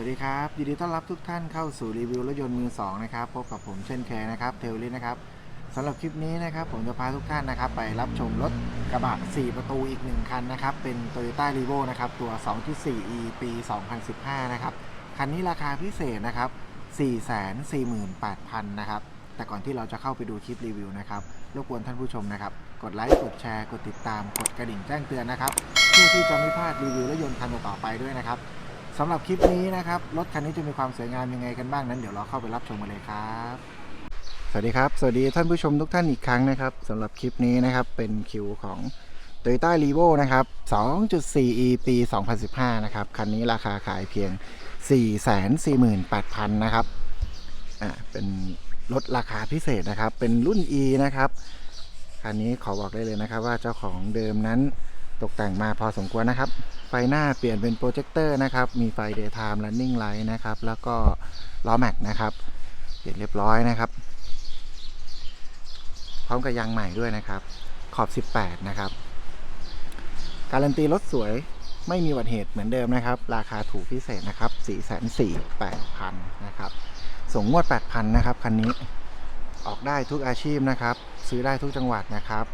สวัสดีครับ ยินดีต้อนรับทุกท่านเข้าสู่รีวิวรถยนต์มือสองนะครับ พบกับผมเช่นเคยนะครับเทลลินะครับสำหรับคลิปนี้นะครับ ผมจะพาทุกท่านนะครับ ไปรับชมรถกระบะ 4 ประตูอีก 1 คันนะครับ เป็น Toyota r e v o นะครับ ตัว 2.4e ปี 2015 นะครับ คันนี้ราคาพิเศษนะครับ 448,000 นะครับ แต่ก่อนที่เราจะเข้าไปดูคลิปรีวิวนะครับรบกวนท่านผู้ชมนะครับ กดไลค์กดแชร์กดติดตามกดกระดิ่งแจ้งเตือนนะครับเพื่อที่จะไม่พลาดรีวิวรถยนต์คันต่อไปด้วยนะครับ สำหรับคลิปนี้นะครับรถคันนี้จะมีความสวยงามยังไงกันบ้างนั้นเดี๋ยวเราเข้าไปรับชมกันเลยครับสวัสดีครับ สวัสดีท่านผู้ชมทุกท่านอีกครั้งนะครับสำหรับคลิปนี้นะครับเป็นคิวของ Toyota r e v o นะครับ 2.4e ปี 2015 นะครับ คันนี้ราคาขายเพียง 448,000 นะครับ อ่า เป็นรถราคาพิเศษนะครับ เป็นรุ่น E นะครับ คันนี้ขอบอกได้เลยนะครับว่าเจ้าของเดิมนั้น ตกแต่งมาพอสมควรนะครับ ไฟหน้าเปลี่ยนเป็นโปรเจคเตอร์นะครับ มีไฟ daytime running light นะครับ แล้วก็ล้อแม็กนะครับเปลี่ยนเรียบร้อยนะครับ พร้อมกับยางใหม่ด้วยนะครับ ขอบ 18 นะครับ การันตีรถสวยไม่มีอุบัติเหตุเหมือนเดิมนะครับ ราคาถูกพิเศษนะครับ 4 4 8,000 นะครับ ส่งงวด 8,000 นะครับ คันนี้ ออกได้ทุกอาชีพนะครับ ซื้อได้ทุกจังหวัดนะครับ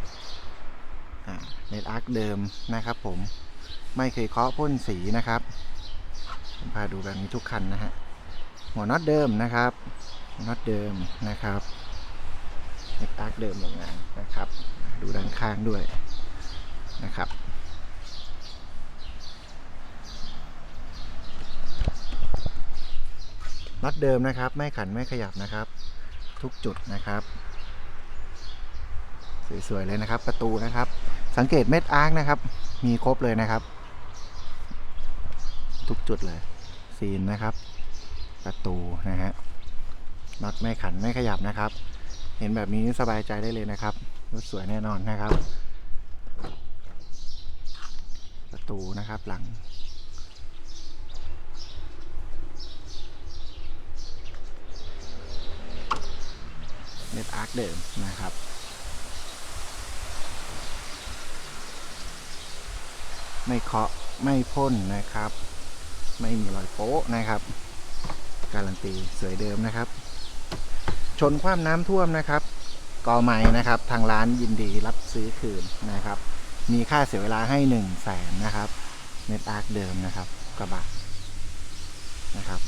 เน็ตอาร์คเดิมนะครับผมไม่เคยเคาะพ่นสีนะครับ ผมพาดูแบบนี้ทุกคันนะฮะ หัวน็อตเดิมนะครับน็อตเดิมนะครับเน็ตอาร์คเดิมโรงงานนะครับ ดูด้านข้างด้วยนะครับน็อตเดิมนะครับ ไม่ขันไม่ขยับนะครับ ทุกจุดนะครับ สวยๆเลยนะครับ ประตูนะครับ สังเกตเม็ดอาร์คนะครับ มีครบเลยนะครับ ทุกจุดเลย ซีนนะครับ ประตูนะฮะน็อตไม่ขันไม่ขยับนะครับ เห็นแบบนี้สบายใจได้เลยนะครับรถสวยแน่นอนนะครับ ประตูนะครับหลังเน็ตอาร์คเดิมนะครับ ไม่เคาะไม่พ่นนะครับ ไม่มีรอยโป๊ะนะครับ การันตีสวยเดิมนะครับ ชนความน้ำท่วมนะครับกอไม้นะครับ ทางร้านยินดีรับซื้อคืนนะครับ มีค่าเสียเวลาให้1นึ่งแสนนะครับเน็ตอาร์คเดิมนะครับ กระบะนะครับ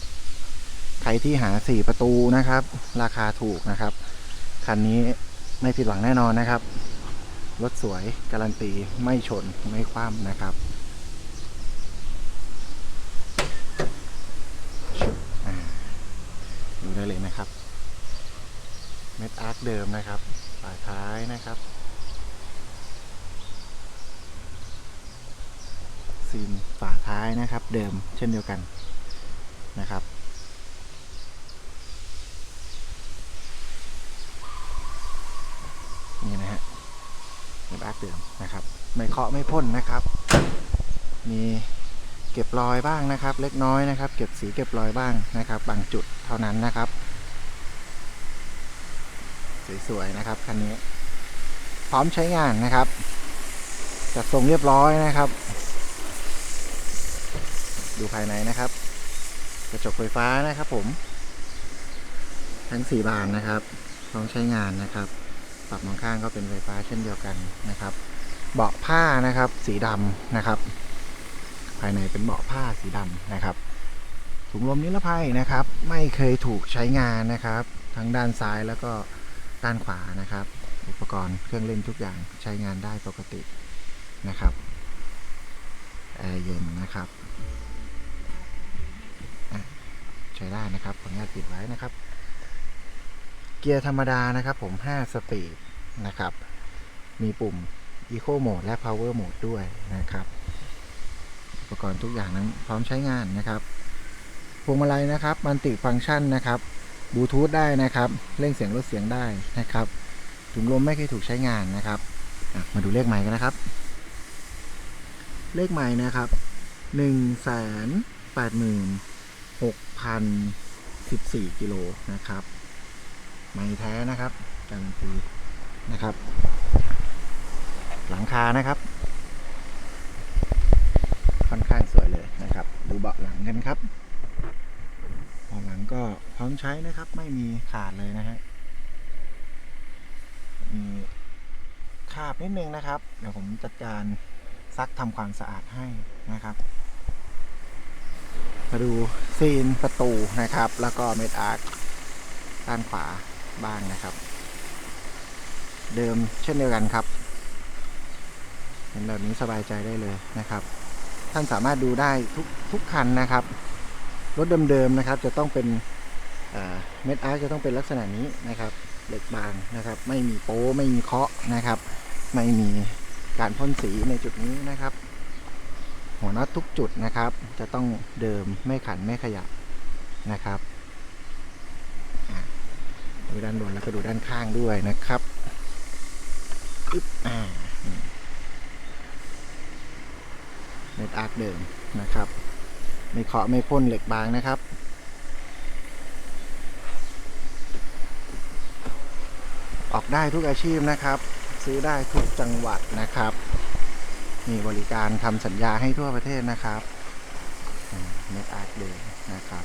ใครที่หา 4 ประตูนะครับ ราคาถูกนะครับ คันนี้ไม่ผิดหวังแน่นอนนะครับ รถสวยการันตีไม่ชนไม่คว่ำนะครับอ่าดูได้เลยนะครับ เดิมนะครับฝาท้ายนะครับซีนฝาท้ายนะครับ เดิมเช่นเดียวกันนะครับนี่นะฮะเม็ดอาร์คเดิมนะครับ ไม่เคาะไม่พ่นนะครับ มีเก็บรอยบ้างนะครับ เล็กน้อยนะครับ เก็บสีเก็บรอยบ้างนะครับ บางจุดเท่านั้นนะครับ สวยๆนะครับคันนี้ พร้อมใช้งานนะครับจัดทรงเรียบร้อยนะครับ ดูภายในนะครับ กระจกไฟฟ้านะครับผม ทั้งสี่บานนะครับ พร้อมใช้งานนะครับ ปรับมองข้างก็เป็นไฟฟ้าเช่นเดียวกันนะครับ เบาะผ้านะครับ สีดำนะครับ ภายในเป็นเบาะผ้าสีดำนะครับถุงลมนิรภัยนะครับ ไม่เคยถูกใช้งานนะครับ ทั้งด้านซ้ายแล้วก็ ด้านขวานะครับ อุปกรณ์เครื่องเล่นทุกอย่างใช้งานได้ปกตินะครับแอร์เย็นนะครับใช้ได้นะครับขออนุญาตปิดไว้นะครับ เกียร์ธรรมดานะครับผม5สปีดนะครับ มีปุ่ม Eco Mode และ Power Mode ด้วยนะครับอุปกรณ์ทุกอย่างนั้นพร้อมใช้งานนะครับพวงมาลัยนะครับมันติฟังก์ชันนะครับ บลูทูธได้นะครับเร่งเสียงลดเสียงได้นะครับถุงลมไม่เคยถูกใช้งานนะครับมาดูเลขใหม่กันนะครับ เลขใหม่นะครับ1นึ่งแสนแปดหมื่นหกพันสิบสี่กิโลนะครับไม้แท้นะครับการันตีนะครับ หลังคานะครับ ค่อนข้างสวยเลยนะครับ ดูเบาะหลังกันครับ ก็พร้อมใช้นะครับไม่มีขาดเลยนะฮะมีคาบนิดนึงนะครับ เดี๋ยวผมจัดการซักทำความสะอาดให้นะครับ มาดูซีนประตูนะครับ แล้วก็เม็ดอาร์คด้านขวาบ้างนะครับ เดิมเช่นเดียวกันครับ เห็นแบบนี้สบายใจได้เลยนะครับ ท่านสามารถดูได้ทุกทุกคันนะครับ รถเดิมๆนะครับ จะต้องเป็นเม็ดอาร์จะต้องเป็นลักษณะนี้นะครับเหล็กบางนะครับ ไม่มีโป้ไม่มีเคาะนะครับ ไม่มีการพ่นสีในจุดนี้นะครับ หัวน็อตทุกจุดนะครับ จะต้องเดิมไม่ขันไม่ขยับนะครับดูด้านบนแล้วก็ดูด้านข้างด้วยนะครับอึ๊บอ่าเม็ดอาร์เดิมนะครับ ไม่เคาะไม่พ่นเหล็กบางนะครับ ออกได้ทุกอาชีพนะครับ ซื้อได้ทุกจังหวัดนะครับ มีบริการทำสัญญาให้ทั่วประเทศนะครับเม็ดอาร์ตเดย์นะครับ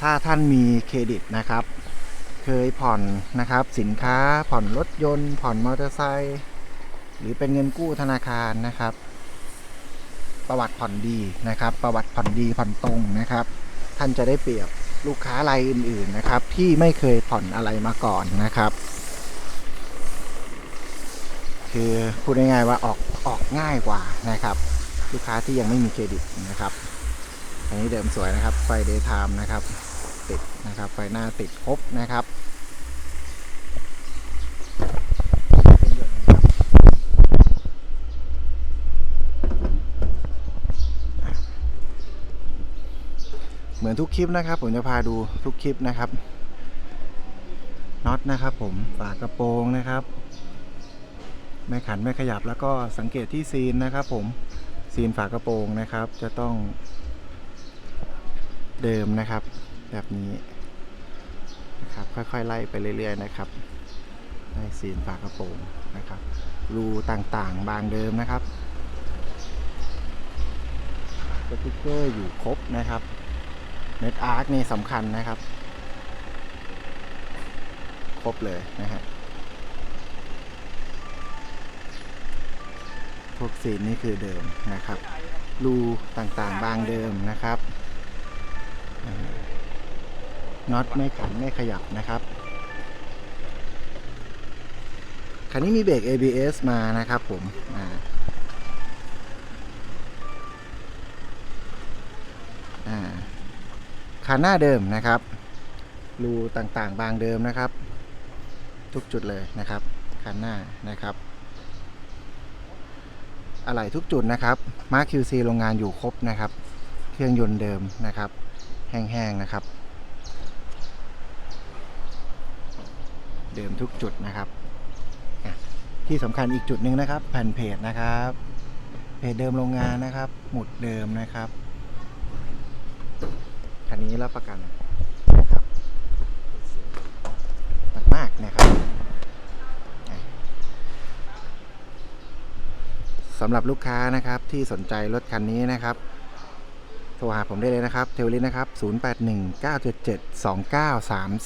ถ้าท่านมีเครดิตนะครับ เคยผ่อนนะครับ สินค้าผ่อนรถยนต์ ผ่อนมอเตอร์ไซค์ หรือเป็นเงินกู้ธนาคารนะครับ ประวัติผ่อนดีนะครับ ประวัติผ่อนดีผ่อนตรงนะครับ ท่านจะได้เปรียบลูกค้ารายอื่น ๆนะครับ ที่ไม่เคยผ่อนอะไรมาก่อนนะครับ คือพูดง่ายๆว่าออกออกง่ายกว่านะครับ ลูกค้าที่ยังไม่มีเครดิตนะครับอันนี้เดิมสวยนะครับไฟเดย์ไทม์นะครับ ติดนะครับไฟหน้าติดครบนะครับเครื่องยนต์นะครับ เหมือนทุกคลิปนะครับ ผมจะพาดูทุกคลิปนะครับน็อตนะครับผมฝากระโปรงนะครับไม่ขันไม่ขยับแล้วก็สังเกตที่ซีนนะครับ ผมซีนฝากระโปรงนะครับ จะต้องเดิมนะครับ แบบนี้นะครับค่อยๆไล่ไปเรื่อยๆนะครับไล่ซีนฝากระโปรงนะครับ รูต่างๆ บางเดิมนะครับสติ๊กเกอร์อยู่ครบนะครับ เน็ตอาร์คนี่สำคัญนะครับ ครบเลยนะฮะพวกสีนี่คือเดิมนะครับ รูต่างๆบางเดิมนะครับน็อตไม่ขันไม่ขยับนะครับคันนี้มีเบรก ABS มานะครับผมอ่า คันหน้าเดิมนะครับ รูต่างๆ บางเดิมนะครับ ทุกจุดเลยนะครับ คันหน้านะครับอะไหล่ทุกจุดนะครับ มาร์ค QC โรงงานอยู่ครบนะครับ เครื่องยนต์เดิมนะครับ แห้งๆนะครับ เดิมทุกจุดนะครับ ที่สำคัญอีกจุดหนึ่งนะครับ แผ่นเพจนะครับ เพจเดิมโรงงานนะครับ หมุดเดิมนะครับ คันนี้รับประกันนะครับมากๆนะครับสำหรับลูกค้านะครับที่สนใจรถคันนี้นะครับโทรหาผมได้เลยนะครับเทลลินนะครับ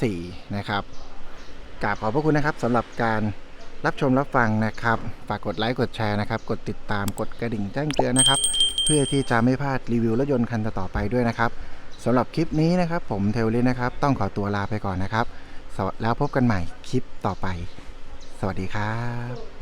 0819772934 นะครับกราบขอบพระคุณนะครับสำหรับการรับชมรับฟังนะครับ ฝากกดไลค์กดแชร์นะครับ กดติดตามกดกระดิ่งแจ้งเตือนนะครับ เพื่อที่จะไม่พลาดรีวิวรถยนต์คันต่อไปด้วยนะครับ สำหรับคลิปนี้นะครับ ผมเทวลินนะครับ ต้องขอตัวลาไปก่อนนะครับ แล้วพบกันใหม่คลิปต่อไป สวัสดีครับ